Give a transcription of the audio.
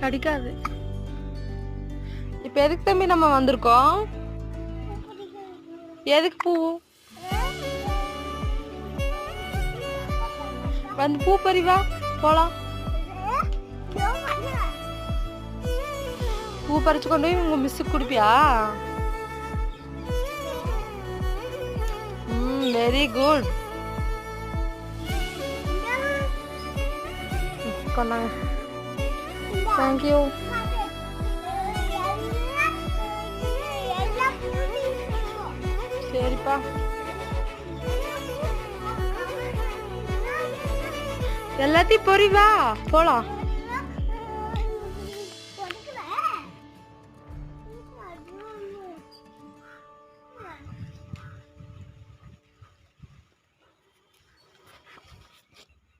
கடிக்காது. இப்போ எதுக்கு தம்பி நம்ம வந்திருக்கோம்? எதுக்கு பூ? வந்து பூ பறிவா? போலாம். பூ பறிச்சு கொண்டு போய் உங்க மிஸ்ஸுக்கு கொடுப்பியா? ம் வெரி குட் கொண்டாங்க தேங்க்யூ சரிப்பா எல்லாத்தையும் பொறிவா போலாம்.